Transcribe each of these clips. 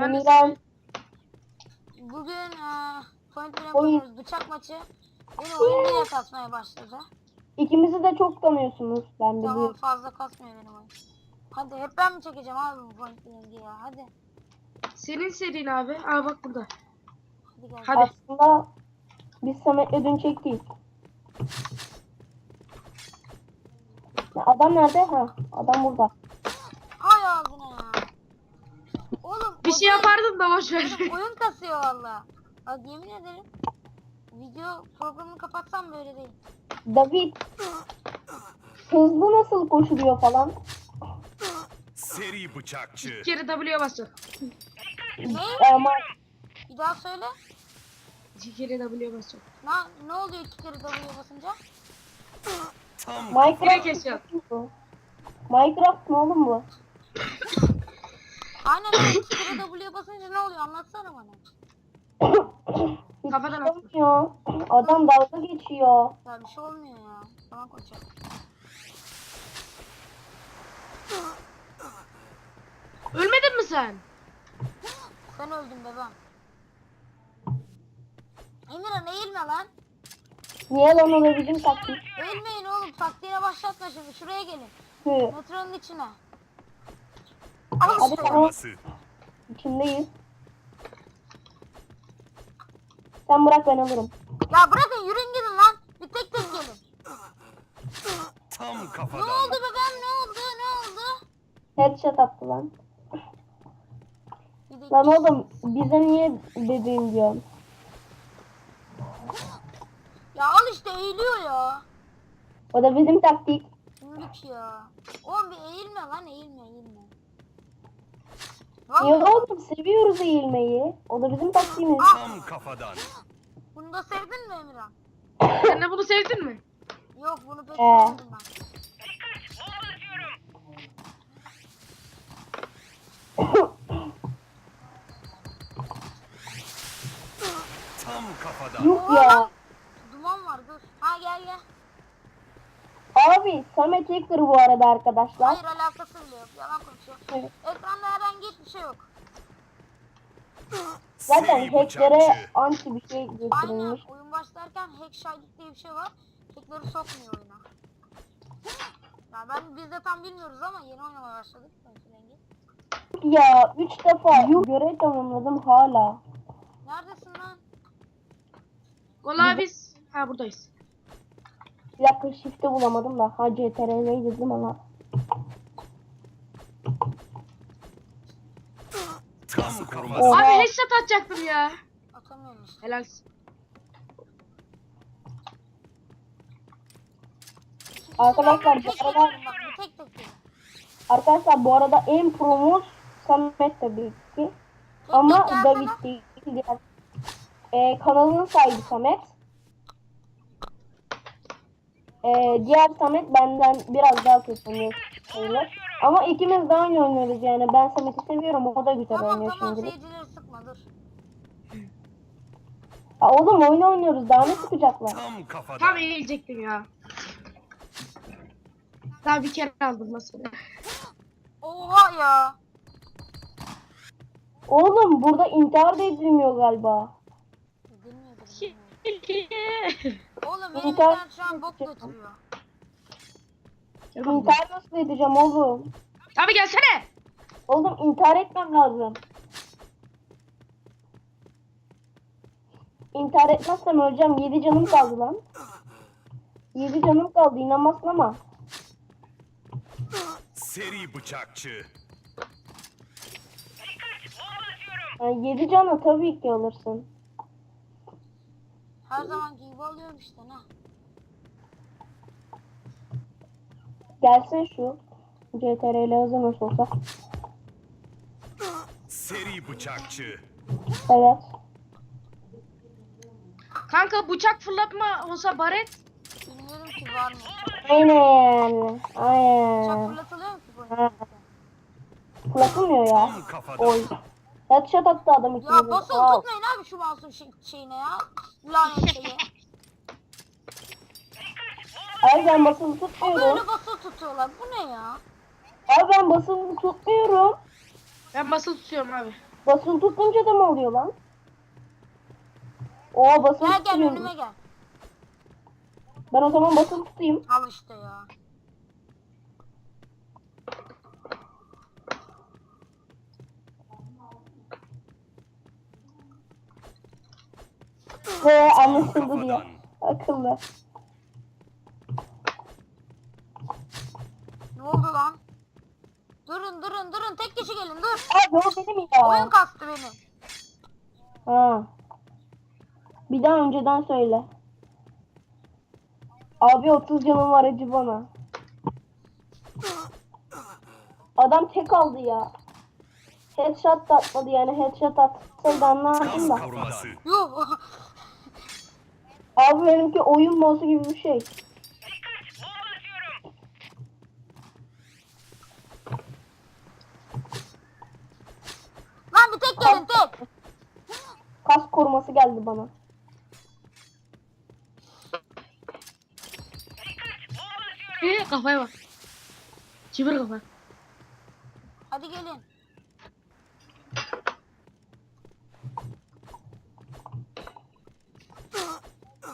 Ben de Miran. Bugün eee Point Blank. Bıçak maçı. Beni oyun diye kasmaya başladı. İkimizi de çok tanıyorsunuz. Ben Tamam biliyorum. fazla kasmıyor benim oyun. Hadi hep ben mi çekeceğim abi bu Point Blank'i ya? Hadi. Senin serin abi. Aa bak burada. Hadi gel. Hadi. Aslında biz Samet'le dün çektik. Ya Adam nerede? Ha, adam burada. Hay ağzına ya. Oğlum Bir o şey değil. yapardın da boş ver. Oyun kasıyor valla. Bak yemin ederim. Video programını kapatsam böyle değil. David. Hızlı nasıl koşuluyor falan. Seri bıçakçı. Bir kere W'ye basacak. Ne? Ama Bir daha söyle. İki kere W'ye basacak. Ne, ne oluyor iki kere W'ye basınca? Tam Minecraft Direkt bu. Minecraft mı oğlum bu? Aynen öyle kere W'ye basınca ne oluyor anlatsana bana. Kafadan şey olmuyor. Adam dalga geçiyor. Ya bir şey olmuyor ya. Tamam koçum. Ölmedin mi sen? Sen öldün bebeğim. Emirhan eğilme lan. Niye lan ona bizim taktik? Eğilmeyin oğlum taktiğine başlatma şimdi şuraya gelin. Hı, Metronun içine. Hadi tamam. içindeyiz. Sen bırak ben alırım. Ya bırakın yürüyün gidin lan. Bir tek tek gelin. Tam Ne kafadan. oldu bebeğim ne oldu ne oldu? Headshot attı lan. Lan oğlum bize niye dediğin diyorsun? Ya al işte eğiliyor ya. O da bizim taktik. Şimdilik ya. Oğlum bir eğilme lan eğilme eğilme. Niye oğlum seviyoruz eğilmeyi. O da bizim taktiğimiz. Tam kafadan. bunu da sevdin mi Emirhan? Sen de bunu sevdin mi? Yok bunu pek Ee. sevmedim ben. Tam kafadan. Yuh ya. Duman var dur. Ha gel gel. Abi Samet Hacker bu arada arkadaşlar. Hayır alakası bile yok. Yalan konuşuyor. Evet. Herhangi hiçbir şey yok. Zaten hacklere anti bir şey Aynen. getirilmiş. Oyun başlarken hack şahitlik diye bir şey var. Hackleri sokmuyor oyuna. Ya ben biz de tam bilmiyoruz ama yeni oynamaya başladık. Rengi. Ya 3 defa görev tamamladım hala. Neredesin lan? Vallahi biz... Ha buradayız. Bir dakika shift'i bulamadım da. Ha CTRL'yi dedim ama. Tam koruması. Abi headshot atacaktım ya. Atamıyorum işte. Helal. Arkadaşlar bu arada bir tek arkadaşlar bu arada en promos Samet tabii ki. Ama gelsene. David değil diğer. Ee, kanalının sahibi Samet. Ee, diğer Samet benden biraz daha kötü sayılır. Ama ikimiz de aynı oynuyoruz yani. Ben Samet'i seviyorum. O da güzel Tamam oynuyor tamam şimdi. seyircileri sıkma dur. Ya oğlum oyun oynuyoruz. Daha ne sıkacaklar? Tam kafadan. Tam eğilecektim ya. Daha bir kere aldım mesela. Oha ya. Oğlum burada intihar da edilmiyor galiba. Bilmiyorum. Oğlum benim İnternet internet şu an bok götürüyor. İntihar nasıl edeceğim oğlum? Abi gelsene. Oğlum intihar etmem lazım. İntihar etmezsem öleceğim. 7 canım kaldı lan. 7 canım kaldı inanmazsın ama. Seri bıçakçı. Yani 7 canı tabii ki alırsın. Her zamanki gibi alıyorum işte ne. Gelsin şu. CTRL hızı nasıl olsa. Seri bıçakçı. Evet. Kanka bıçak fırlatma olsa baret. Bilmiyorum ki var mı? Aynen. Bıçak Aynen. fırlatılıyor mu ki bu? Fırlatılmıyor ya. Tam kafadan. Oy. Headshot attı adam ikimizi. Ya basılı Wow. tutmayın abi şu mouse'un şey, şeyine ya. Lanet şeyi. Abi ben basılı tutmuyorum. Böyle basılı tutuyorlar. Bu ne ya? Abi ben basılı tutmuyorum. Ben basılı tutuyorum abi. Basılı tutunca da mı oluyor lan? Oo basılı Gel gel tutuyorum. önüme gel. Ben o zaman basılı tutayım. Al işte ya. Ve Tam anlaşıldı diye. Akıllı. Ne oldu lan? Durun durun durun tek kişi gelin dur. Abi o benim ya. Oyun kastı beni. Ha. Bir daha önceden söyle. Abi 30 canım var acı bana. Adam tek aldı ya. Headshot da atmadı yani headshot atsaydı anlardım da. Yuh. Abi benimki oyun bozu gibi bir şey. Tek gelin tek. Kas koruması geldi bana. Ee, kafaya bak. Çevir kafa. Hadi gelin.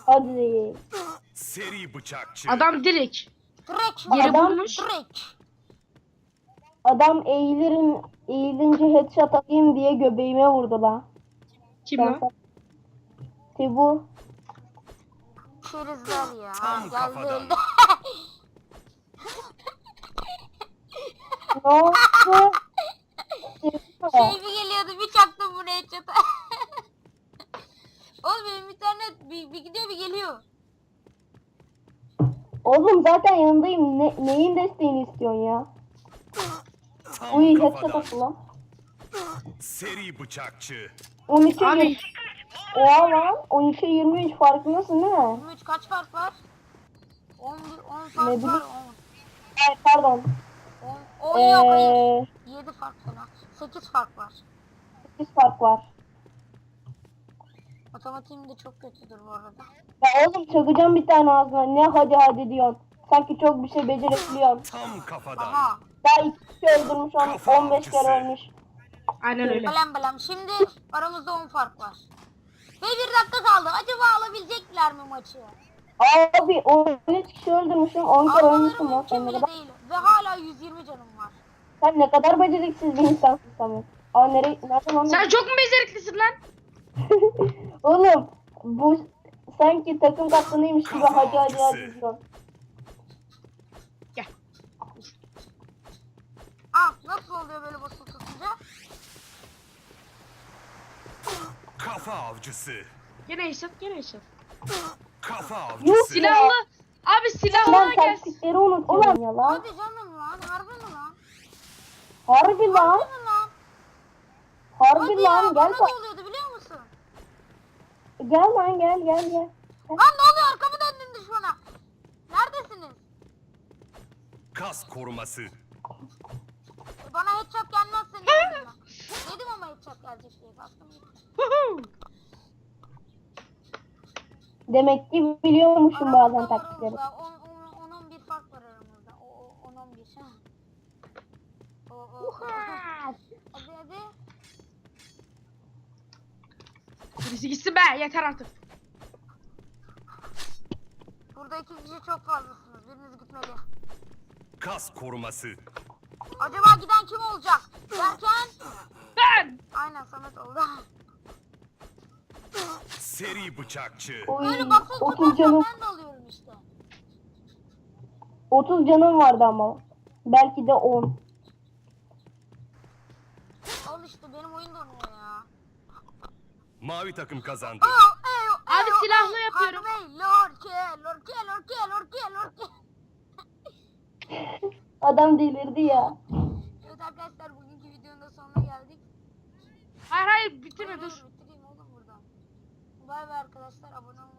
Hadi. Seri bıçakçı. Adam direkt. Direkt. Yere Adam- vurmuş. Direkt. Adam eğilirin, eğilince headshot atayım diye göbeğime vurdu la. Kim lan? İşte bu. Şerizler ya. Tam kafadan. Ne oldu? şey bir geliyordu bir çaktım buraya çata. Oğlum benim internet bir, bir gidiyor bir geliyor. Oğlum zaten yanındayım. Ne, neyin desteğini istiyorsun ya? Tam Uy headshot kafadan. attı lan. Seri bıçakçı. 13'e Abi 20. Oha lan. 13'e 23 farkındasın değil mi? 23 kaç fark var? 11 10 Ne fark var. bileyim. 10. Ay, pardon. 10 yok hayır. Ee, 7 fark falan. 8 fark var. 8 fark var. Matematiğim de çok kötüdür bu arada. Ya oğlum çakacağım bir tane ağzına. Ne hadi hadi diyorsun. Sanki çok bir şey becerebiliyorsun. Tam kafadan. Aha. Daha iki kişi öldürmüş on- Kafa 15 kere ölmüş. aynen öyle. Belem belem. Şimdi aramızda 10 fark var. Ve bir dakika kaldı. Acaba alabilecekler mi maçı? Abi 13 kişi öldürmüşüm 10 kere ölmüşüm Almaları mümkün bile değil. Ve hala 120 canım var. sen ne kadar beceriksiz bir insansın Samet. Aa nereye, nerede lan? Sen çok mu beceriklisin lan? Oğlum bu sanki takım kaptanıymış gibi hadi hadi avcısı. diyor. Ah nasıl oluyor böyle basılı tutunca? Kafa avcısı. Gene eşat gene eşat. Kafa avcısı. Silahlı. Abi silahlı Lan gelsin. taktikleri unutuyorum ya lan. Hadi canım lan. Harbi mi lan? Harbi lan. Harbi mi lan? Harbi Hadi lan ya gel bana bak. da oluyordu biliyor musun? Gel lan gel gel gel. Lan ne oluyor arkamı döndüm düşmana. Neredesiniz? Kas koruması. Headshot gelmezse ne dedim ben? Dedim ama headshot gelecek diye. Huhu. Demek ki biliyormuşum bazen Aramızda var taktikleri. aramızda. 10 11 fark var aramızda. O 10 11. O o. Hadi hadi. Birisi gitsin be yeter artık. Burada iki kişi çok fazlasınız. Biriniz gitmeli. Kas koruması. Acaba giden kim olacak? Derken Ben. aynen Samet oldu. Seri bıçakçı. Oy, Böyle basılı 30 tutarsan canım ben de alıyorum işte. 30 canım vardı ama. Belki de 10. Al işte benim oyun donuyor ya. Mavi takım kazandı. Aa, ey, Abi ey, silahlı ey, yapıyorum. Lorke, lorke, lorke, lorke, lorke. Adam delirdi ya. Evet arkadaşlar bugünkü videonun da sonuna geldik. Hayır hayır bitirme dur. Bitireyim oğlum buradan. Bay bay arkadaşlar abone olmayı